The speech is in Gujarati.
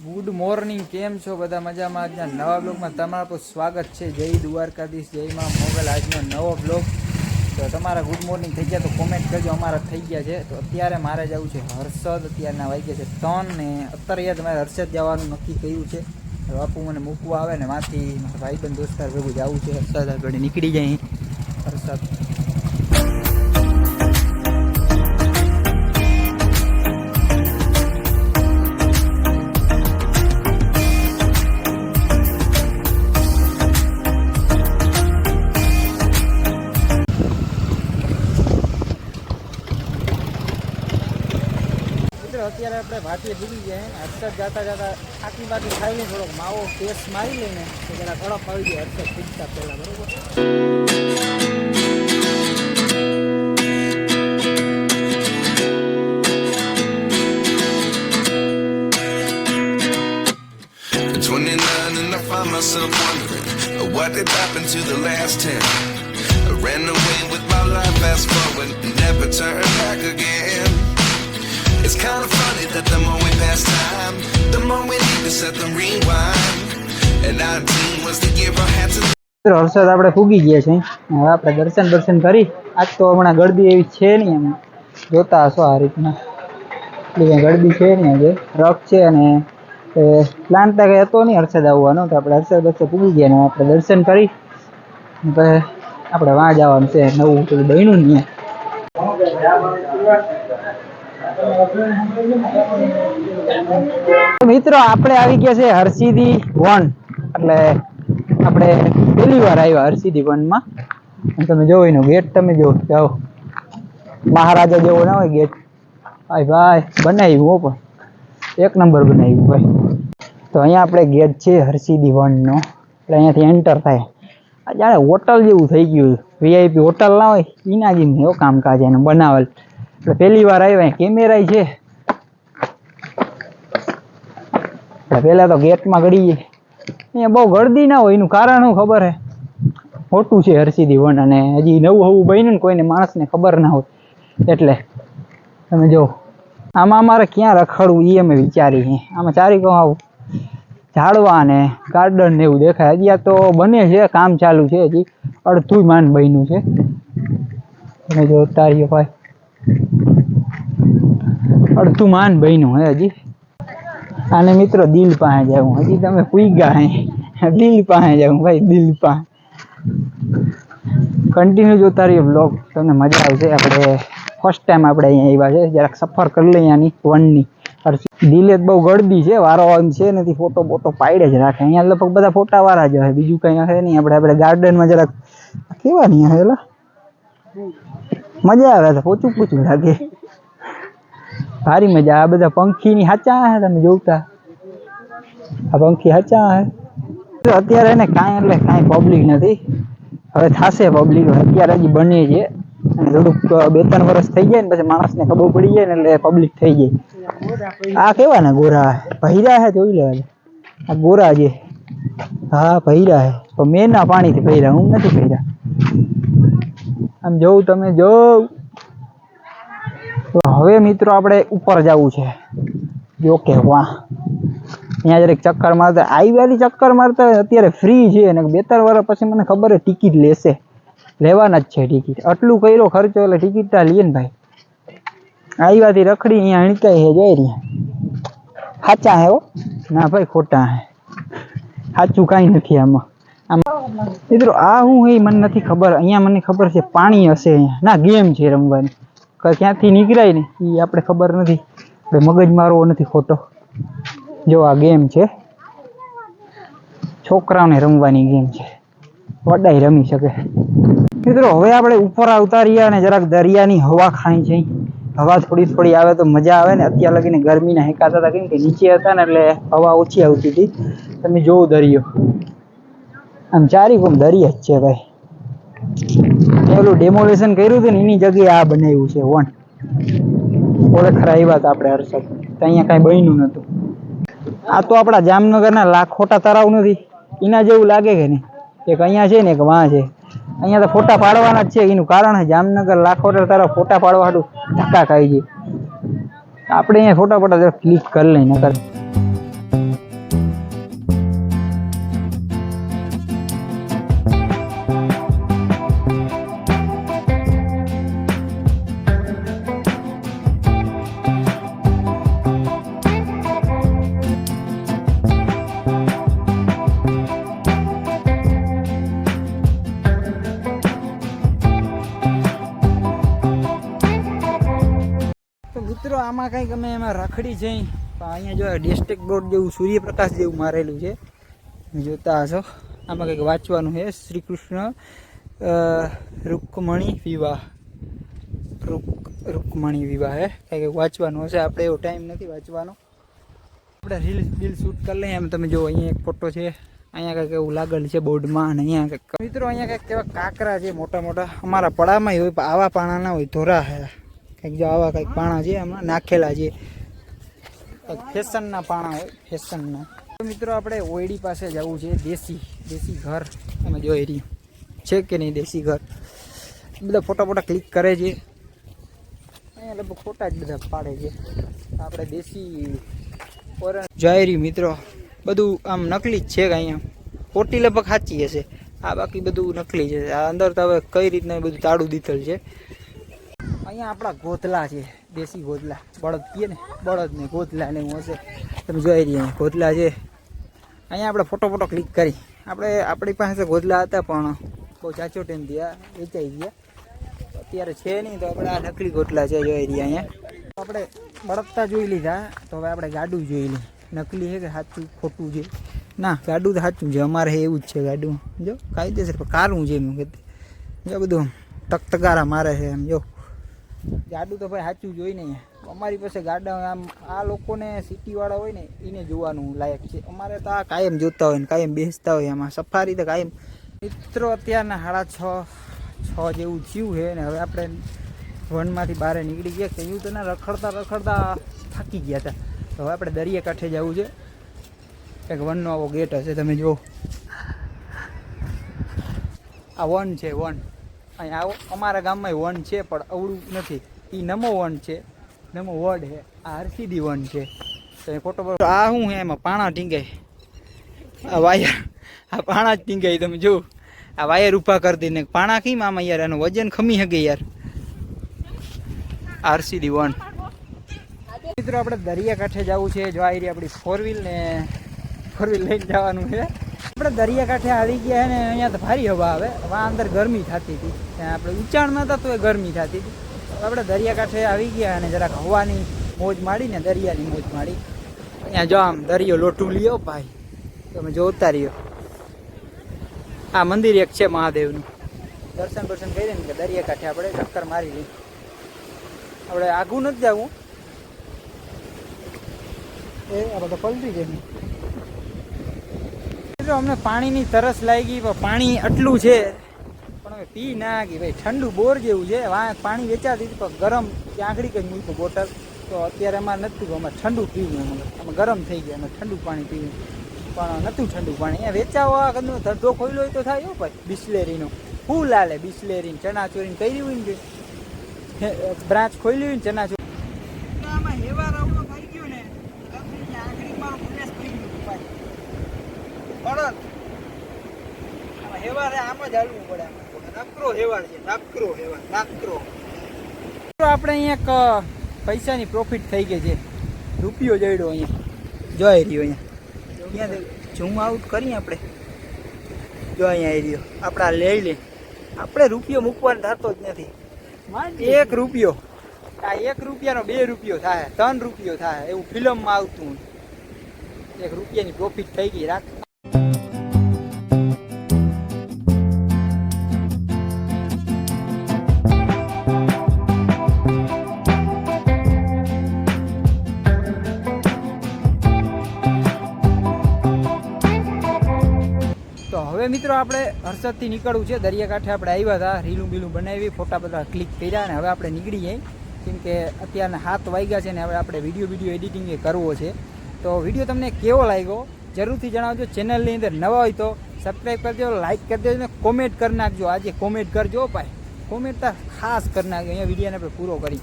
ગુડ મોર્નિંગ કેમ છો બધા મજામાં? આજના નવા બ્લોગમાં તમારું સ્વાગત છે. જય દ્વારકાધીશ, જય માં મોગલ. આજનો નવો બ્લોગ તો તમારા ગુડ મોર્નિંગ થઈ ગયા તો કોમેન્ટ કરજો. અમારા થઈ ગયા છે. તો અત્યારે મારે જવું છે હર્ષદ. અત્યારના વાગ્યા છે ત્રણ ને અત્યારે યાર તમારે હર્ષદ જવાનું નક્કી કર્યું છે. બાપુ મને મૂકવા આવે ને માંથી. મારા ભાઈબંધ દોસ્તાર ભેગું જવું છે. હર્ષદ આગળ નીકળી જાય હર્ષદ. અત્યારે આપણે ભાટીએ ભૂલી જાય હર્ષદ જાતા જતા આખી બાકી ખાઈને થોડોક માવો ટેસ્ટ મારી લઈને તો જરા કડપ આવી જાય હર્ષદ પીતા પહેલાં બરોબર At 29 and I find myself wondering uh, what did happen to the last 10. I ran away with my life, fast forward, never turn back again. It's kind of funny that the more we pass time, the more we need to set them rewind. And 19 was to give our had to. મિત્રો હર્ષદ આપણે ફૂગી ગયા છે. હવે આપણે દર્શન દર્શન કરી. આજ તો હમણાં ગળદી એવી છે નહીં એમ. જોતા હશો આ રીતના. એટલી ગળદી છે નહીં આજે. રફ છે અને પ્લાન તો કંઈ હતો નહીં હર્ષદ આવવાનો તો આપણે હર્ષદ વચ્ચે ફૂગી ગયા ને આપણે દર્શન કરી. પછી આપણે વાં જવાનું છે નવું પેલું બન્યું ને મિત્રો, આપણે આવી ગયા છે હરસિદી વન. એટલે આપણે પહેલી વાર આવ્યા હરસિદી વનમાં. તમે જોવો એનો ગેટ તમે જો જાઓ. મહારાજા જેવો ના હોય ગેટ ભાઈ ભાઈ, બનાવ્યું પણ. એક નંબર બનાવ્યું, ભાઈ. તો અહીંયા આપણે ગેટ છે હરસિદી વનનો. એટલે અહીંયાથી એન્ટર થાય. જાણે હોટલ જેવું થઈ ગયું વીઆઈપી હોટલ ના હોય. એના જેમ કામકાજ એને બનાવેલ એટલે પહેલી વાર આવ્યા કેમેરા છે. પહેલા તો ગેટમાં ગળીએ અહીંયા બહુ ગળદી ના હોય, એનું કારણ શું ખબર હે? મોટું છે હરસિદી વન અને હજી નવું હવું બન્યું ને કોઈને માણસને ખબર ના હોય. એટલે તમે જો, આમાં અમારે ક્યાં રખડવું એ અમે વિચારી છીએ. આમાં ચારી કહું ઝાડવા ને ગાર્ડન ને એવું દેખાય. હજી તો બને છે, કામ ચાલુ છે હજી. અડધું માન બન્યું છે. તમે જો તારીઓ ભાઈ. અડધું માન બન્યું હે હજી. અને મિત્રો દિલ પાસે જાઉં હજી તમે પૂગ્યા હે. દિલ પાસે જાઉં ભાઈ, દિલ પાસે. કન્ટિન્યુ જોતા રહીએ બ્લોગ તમને મજા આવશે. આપણે ફર્સ્ટ ટાઈમ આપણે અહીંયા આવ્યા છે. જરાક સફર કરી લઈએ આની વનની. દિલે બહુ ગળદી છે. વારો આમ છે નથી ફોટો બોટો પાડે જ રાખે. અહીંયા લગભગ બધા ફોટા વાળા જ હોય. બીજું કંઈ હશે નહીં. આપણે આપણે ગાર્ડનમાં જરાક કેવા નહીં હેલા મજા આવે છે પોચું પોચું લાગે. ભારી મજા આ બધા પંખીની હાચા હે તમે જોતા આ પંખી હાચા હે. અત્યારે ને કાંઈ એટલે કાંઈ પબ્લિક નથી. હવે થાશે પબ્લિક અત્યારે હજી બને છે. અને થોડુંક બે ત્રણ વર્ષ થઈ જાય ને પછી માણસને ખબર પડી જાય ને એટલે પબ્લિક થઈ જાય. આ કેવા ને ગોરા? ભૈરા હે જોઈ લેવા આ ગોરા છે હા, ભૈરા હે. પણ મેં ના પાણીથી ભૈરા. હું નથી ભૈરા. આમ જોઉં તમે જોઉં. હવે મિત્રો આપણે ઉપર જવું છે. જો કે વાહ. અહીંયા જરીક ચક્કર મારતા આવ્યાથી ચક્કર મારતા અત્યારે ફ્રી છે અને બે ત્રણ વર્ષ પછી મને ખબર છે ટિકિટ લેશે. લેવાના જ છે ટિકિટ આટલું કર્યો ખર્ચો એટલે ટિકિટ તા લઈએ ને ભાઈ. આવ્યાથી રખડી અહીંયા હણકાઈ હે જોઈ રહ્યા. સાચા હે હો? ના ભાઈ ખોટા હે. સાચું કાંઈ નથી આમાં. મિત્રો, આ હું એ મને નથી ખબર. અહીંયા મને ખબર છે પાણી હશે અહીંયા. ના, ગેમ છે રમવાની. ક્યાંથી નીકળાય ને એ આપણે ખબર નથી. આપણે મગજ મારવો નથી ખોટો. જો, આ ગેમ છે. છોકરાઓને રમવાની ગેમ છે. વડાઈ રમી શકે. મિત્રો, હવે આપણે ઉપર આવતા રહ્યા અને જરાક દરિયાની હવા ખાઈ છે હવા થોડી થોડી આવે તો મજા આવે ને. અત્યાર લગીને ગરમીના હેકાતા હતા. કેમ કે નીચે હતા ને, એટલે હવા ઓછી આવતી હતી. તમે જોવો દરિયો. આમ ચારી કોમ દરિયા જ છે ભાઈ. પેલું ડેમોલેશન કર્યું હતું ને, એની જગ્યાએ આ બનાવ્યું છે વન ઓળે ખરા આવ્યા હતા આપણે હર્ષદ. તો અહીંયા કાંઈ બન્યું નહોતું. આ તો આપણા જામનગરના લાખોટા તરાવ નથી. એના જેવું લાગે કે નહીં એક અહીંયા છે ને, એક વાં છે. અહીંયા તો ફોટા પાડવાના જ છે. એનું કારણ જામનગર લાખોટા તરાવ ફોટા પાડવા હાટું ધક્કા ખાઈ છે આપણે અહીંયા ફોટા ફોટા ક્લિક કરી લઈ નકર. આમાં કંઈક અમે એમાં રખડી જઈ, પણ અહીંયા જો ડિસ્ટ્રિક્ટ બોર્ડ જેવું સૂર્યપ્રકાશ જેવું મારેલું છે. જોતા હશો. આમાં કંઈક વાંચવાનું છે. શ્રી કૃષ્ણ રૂકમણી વિવાહ. રૂક, રૂકમણી વિવાહ હે. કંઈક વાંચવાનું હશે. આપણે એવો ટાઈમ નથી વાંચવાનો. આપણે રીલ રીલ શૂટ કરી લઈએ. એમ તમે જો અહીંયા એક ફોટો છે. અહીંયા કંઈક એવું લાગેલ છે બોર્ડમાં અને અહીંયા કંઈક. મિત્રો, અહીંયા કંઈક કેવા કાંકરા છે મોટા મોટા અમારા પડામાં હોય આવા પાણા ના હોય, ધોરા હે. કંઈક જો આવા કંઈક પાણા છે એમાં નાખેલા છે. ફેશનના પાણા હોય, ફેશનના. તો મિત્રો આપણે ઓયડી પાસે જવું છે, દેશી દેશી ઘર. અમે જોઈ રહી છે કે નહીં દેશી ઘર? બધા ફોટા ફોટા ક્લિક કરે છે. અહીંયા લગભગ ફોટા જ બધા પાડે છે. આપણે દેશી ઓરણ જઈ મિત્રો, બધું આમ નકલી જ છે કે અહીંયા? ખોટી લગભગ સાચી હશે. આ બાકી બધું નકલી છે. આ અંદર તો હવે કઈ રીતના બધું તાળું દીધેલ છે? અહીંયા આપણા ગોતલા છે, દેશી ગોતલા બળદ કીએ ને બળદ ને ગોતલા ને એવું હશે. તમે જોઈ રહ્યા ગોતલા છે. અહીંયા આપણે ફોટો ફોટો ક્લિક કરી. આપણે, આપણી પાસે ગોતલા હતા, પણ બહુ ચાચો ટાઈમ થયા, વેચાઈ ગયા. અત્યારે છે નહીં, તો આપણે આ નકલી ગોટલા છે, જોઈ રહ્યા અહીંયા. આપણે બળદતા જોઈ લીધા, તો હવે આપણે ગાડું જોઈ લઈએ. નકલી છે કે સાચું, ખોટું છે? ના, ગાડું તો સાચું છે, અમારે એવું જ છે ગાડું. જો, કાયદેસર કારું છે એમ કે જો બધું તકતકારા મારે છે એમ, જો. ગાડું તો ભાઈ સાચું જોઈ નહીં. અમારી પાસે ગાડા, આમ આ લોકોને સિટીવાળા હોય ને, એને જોવાનું લાયક છે. અમારે તો આ કાયમ જોતા હોય ને, કાયમ બેસતા હોય એમાં સફારી તો કાયમ. મિત્રો, અત્યારના સાડા છ છ જેવું થયું છે ને, હવે આપણે વનમાંથી બહાર નીકળી ગયા કે એવું તો ના રખડતા રખડતા થાકી ગયા હતા. તો હવે આપણે દરિયા કાંઠે જવું છે. એક વનનો આવો ગેટ હશે, તમે જુઓ. આ વન છે, વન. અહીંયા અમારા ગામમાં વન છે, પણ અવળું નથી. એ નમો વન છે. નમો વડ છે. આ હરસીદી વન છે. તો એ ફોટો આ શું છે એમાં? પાણા ટીંગાય આ વાયર. આ પાણા જ ટીંગાય તમે જો આ વાયર ઊભા કરી દઈને. પાણા કેમ આમાં યાર? એનું વજન ખમી શકે યાર. RCD one. મિત્રો, આપણે દરિયા કાંઠે જવું છે. જો રહી આપણી ફોર વ્હીલ ને ફોર વ્હીલ લઈને જવાનું છે. આપણે દરિયા કાંઠે આવી ગયા ને અહીંયા તો ભારી હવા આવે. હવા અંદર ગરમી થતી હતી. ત્યાં આપણે ઉંચાણમાં હતા તો એ ગરમી થતી હતી. આપણે દરિયા કાંઠે આવી ગયા અને જરાક હવાની મોજ માડીને દરિયાની મોજ માડી અહીંયા જો આમ દરિયો લોટું લ્યો ભાઈ. તમે જોતા રહ્યો આ મંદિર એક છે મહાદેવનું. દર્શન દર્શન કરી ને કે દરિયા કાંઠે આપણે ચક્કર મારી લઈએ. આપણે આગું નથી જવું. એ આ બધા પલટી છે મિત્રો અમને પાણીની તરસ લાગી, પણ પાણી આટલું છે. પણ હવે પી ના ગઈ. ભાઈ, ઠંડુ બોર જેવું છે. પાણી વેચાતી હતી, પણ ગરમ આંગળી કંઈ મૂક્યું બોટલ. તો અત્યારે અમારે નથી અમે ઠંડુ પીવું અમે ગરમ થઈ ગયા, અમે ઠંડુ પાણી પીવું. પણ નતું ઠંડુ પાણી. અહીંયા વેચાવા કદનો ધંધો ખોલ્યો હોય તો થાય હો ભાઈ, બિસ્લેરીનો. ફૂલ હાલે બિસ્લેરીને, ચણાચોરીને કર્યું હોય ને બ્રાન્ચ ખોલી હોય ને ચણાચોરી આમાં હેવા રાવડો થઈ ગયો ને આંગળી મારો ફ્લેશ થઈ ગયું ભાઈ બળદ આમાં જ હાલવું પડે. નકરો હેવાર છે નકરો નકરો આપણે અહીંયા એક પૈસાની પ્રોફિટ થઈ ગઈ છે. રૂપિયો જડ્યો અહીંયા. જોઈ રહ્યો અહીંયા. અહીંયા ઝૂમ આઉટ કરીએ આપણે. જો અહીંયા રહ્યો. આપણે આ લઈ લે આપણે રૂપિયો મૂકવાનો થતો જ નથી. એક રૂપિયો. આ એક રૂપિયાનો બે રૂપિયો થાય ત્રણ રૂપિયો થાય એવું ફિલ્મમાં આવતું એક રૂપિયાની પ્રોફિટ થઈ ગઈ રાખ. હર્ષદથી નીકળવું છે. દરિયાકાંઠે આપણે આવ્યા હતા, રીલું બીલું બનાવી, ફોટા બધા ક્લિક કર્યા અને હવે આપણે નીકળી જઈએ. કેમ કે અત્યારના હાથ વાગ્યા છે ને હવે આપણે વીડિયો વીડિયો એડિટિંગ એ કરવો છે. તો વીડિયો તમને કેવો લાગ્યો? જરૂરથી જણાવજો. ચેનલની અંદર નવા હોય તો સબસ્ક્રાઈબ કરજો લાઇક કરી દેજો ને કોમેન્ટ કરી નાખજો. આજે કોમેન્ટ કરજો ભાઈ. કોમેન્ટ તો ખાસ કરી નાખજો. અહીંયા વિડીયોને આપણે પૂરો કરી.